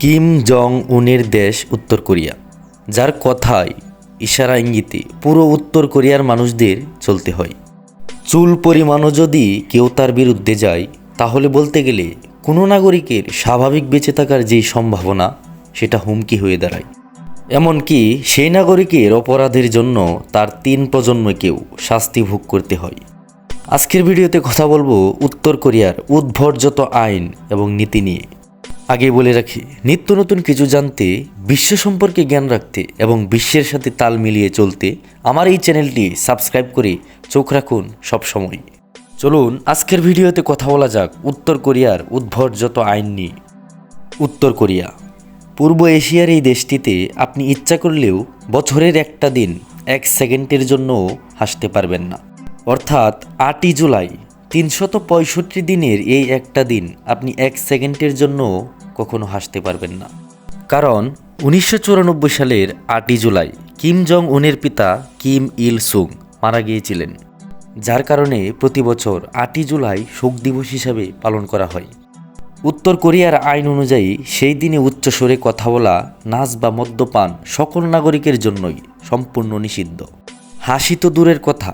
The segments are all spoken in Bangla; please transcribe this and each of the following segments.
কিম জং উনের দেশ উত্তর কোরিয়া, যার কথায় ইশারা ইঙ্গিতে পুরো উত্তর কোরিয়ার মানুষদের চলতে হয়। চুল পরিমাণও যদি কেউ তার বিরুদ্ধে যায়, তাহলে বলতে গেলে কোনো নাগরিকের স্বাভাবিক বেঁচে থাকার যেই সম্ভাবনা, সেটা হুমকি হয়ে দাঁড়ায়। এমনকি সেই নাগরিকের অপরাধের জন্য তার তিন প্রজন্মকেও শাস্তি ভোগ করতে হয়। আজকের ভিডিওতে কথা বলব উত্তর কোরিয়ার উদ্ভট আইন এবং নীতি নিয়ে। আগে বলে রাখি, নিত্য নতুন কিছু জানতে, বিশ্ব সম্পর্কে জ্ঞান রাখতে এবং বিশ্বের সাথে তাল মিলিয়ে চলতে আমার এই চ্যানেলটি সাবস্ক্রাইব করে চোখ রাখুন সবসময় চলুন, আজকের ভিডিওতে কথা বলা যাক উত্তর কোরিয়ার উদ্ভট যত আইন নিয়ে। উত্তর কোরিয়া, পূর্ব এশিয়ার এই দেশটিতে আপনি ইচ্ছা করলেও বছরের একটা দিন এক সেকেন্ডের জন্যও হাসতে পারবেন না। অর্থাৎ আটই জুলাই তিনশত পঁয়ষট্টি দিনের এই একটা দিন আপনি এক সেকেন্ডের জন্য কখনো হাসতে পারবেন না। কারণ উনিশশো চুরানব্বই সালের আটই জুলাই কিম জং উনের পিতা কিম ইল সুং মারা গিয়েছিলেন, যার কারণে প্রতি বছর আটই জুলাই শোক দিবস হিসাবে পালন করা হয়। উত্তর কোরিয়ার আইন অনুযায়ী সেই দিনে উচ্চস্বরে কথা বলা, নাচ বা মদ্যপান সকল নাগরিকের জন্যই সম্পূর্ণ নিষিদ্ধ। হাসি তো দূরের কথা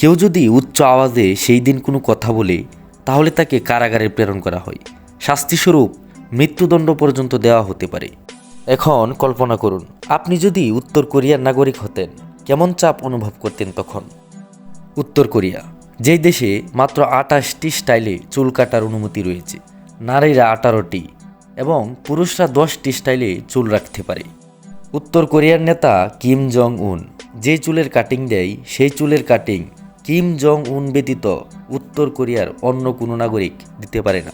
কেউ যদি উচ্চ আওয়াজে সেই দিন কোনো কথা বলে, তাহলে তাকে কারাগারে প্রেরণ করা হয়। শাস্তিস্বরূপ মৃত্যুদণ্ড পর্যন্ত দেওয়া হতে পারে। এখন কল্পনা করুন, আপনি যদি উত্তর কোরিয়ার নাগরিক হতেন, কেমন চাপ অনুভব করতেন তখন? উত্তর কোরিয়া যেই দেশে মাত্র আটাশটি স্টাইলে চুল কাটার অনুমতি রয়েছে, নারীরা আঠারোটি এবং পুরুষরা দশটি স্টাইলে চুল রাখতে পারে। উত্তর কোরিয়ার নেতা কিম জং উন যে চুলের কাটিং দেয়, সেই চুলের কাটিং কিম জং উন ব্যতীত উত্তর কোরিয়ার অন্য কোনো নাগরিক দিতে পারে না।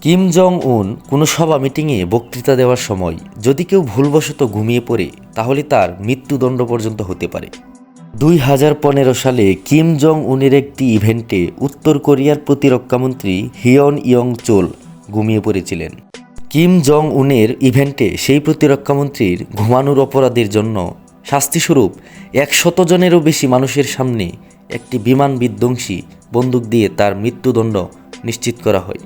কিম জং উন কোনো সভা মিটিংয়ে বক্তৃতা দেওয়ার সময় যদি কেউ ভুলবশত ঘুমিয়ে পড়ে, তাহলে তার মৃত্যুদণ্ড পর্যন্ত হতে পারে। দুই হাজার পনেরো সালে কিম জং উনের একটি ইভেন্টে উত্তর কোরিয়ার প্রতিরক্ষামন্ত্রী হিয়ন ইয়ং চোল ঘুমিয়ে পড়েছিলেন। কিম জং উনের ইভেন্টে সেই প্রতিরক্ষামন্ত্রীর ঘুমানোর অপরাধের জন্য শাস্তিস্বরূপ একশত জনেরও বেশি মানুষের সামনে একটি বিমান বিধ্বংসী বন্দুক দিয়ে তার মৃত্যুদণ্ড নিশ্চিত করা হয়।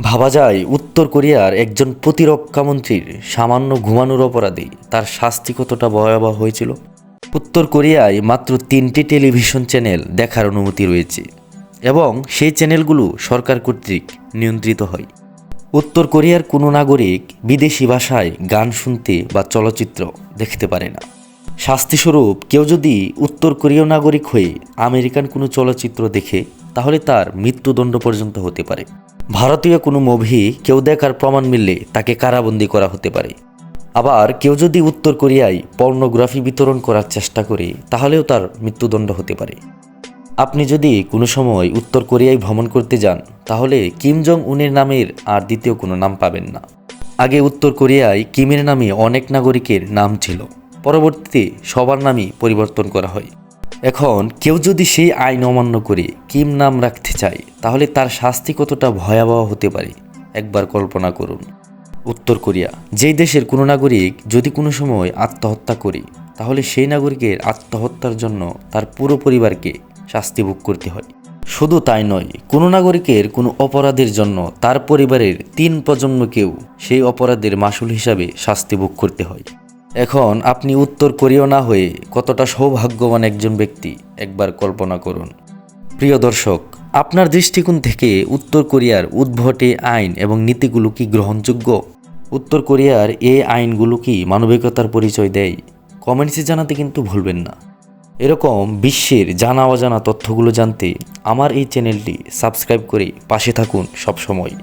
ভাবা যায়, উত্তর কোরিয়ার একজন প্রতিরক্ষামন্ত্রীর সামান্য ঘুমানোর অপরাধে তার শাস্তি কতটা ভয়াবহ হয়েছিল? উত্তর কোরিয়ায় মাত্র তিনটি টেলিভিশন চ্যানেল দেখার অনুমতি রয়েছে এবং সেই চ্যানেলগুলো সরকার কর্তৃক নিয়ন্ত্রিত হয়। উত্তর কোরিয়ার কোনো নাগরিক বিদেশি ভাষায় গান শুনতে বা চলচ্চিত্র দেখতে পারে না। শাস্তিস্বরূপ কেউ যদি উত্তর কোরীয় নাগরিক হয়ে আমেরিকান কোনো চলচ্চিত্র দেখে, তাহলে তার মৃত্যুদণ্ড পর্যন্ত হতে পারে। ভারতীয় কোনো মুভি কেউ দেখার প্রমাণ মিললে তাকে কারাবন্দি করা হতে পারে। আবার কেউ যদি উত্তর কোরিয়ায় পর্নোগ্রাফি বিতরণ করার চেষ্টা করে, তাহলেও তার মৃত্যুদণ্ড হতে পারে। আপনি যদি কোনো সময় উত্তর কোরিয়ায় ভ্রমণ করতে যান, তাহলে কিম জং উনের নামের আর দ্বিতীয় কোনো নাম পাবেন না। আগে উত্তর কোরিয়ায় কিমের নামে অনেক নাগরিকের নাম ছিল। পরবর্তীতে সবার নামই পরিবর্তন করা হয়। এখন কেউ যদি সেই আইন অমান্য করে কিম নাম রাখতে চায়, তাহলে তার শাস্তি কতটা ভয়াবহ হতে পারে? একবার কল্পনা করুন। উত্তর কোরিয়া, যেই দেশের কোনো নাগরিক যদি কোনো সময় আত্মহত্যা করে, তাহলে সেই নাগরিকের আত্মহত্যার জন্য তার পুরো পরিবারকে শাস্তি ভোগ করতে হয়। শুধু তাই নয়, কোনো নাগরিকের কোনো অপরাধের জন্য তার পরিবারের তিন প্রজন্মকেও সেই অপরাধের মাসুল হিসাবে শাস্তি ভোগ করতে হয়। এখন আপনি উত্তর কোরীয় না হয়ে কতটা সৌভাগ্যবান একজন ব্যক্তি, একবার কল্পনা করুন। প্রিয় দর্শক, আপনার দৃষ্টিকোণ থেকে উত্তর কোরিয়ার উদ্ভটে আইন এবং নীতিগুলো কি গ্রহণযোগ্য? উত্তর কোরিয়ার এই আইনগুলো কি মানবিকতার পরিচয় দেয়? কমেন্টসে জানাতে কিন্তু ভুলবেন না। এরকম বিশ্বের জানা অজানা তথ্যগুলো জানতে আমার এই চ্যানেলটি সাবস্ক্রাইব করে পাশে থাকুন সবসময়।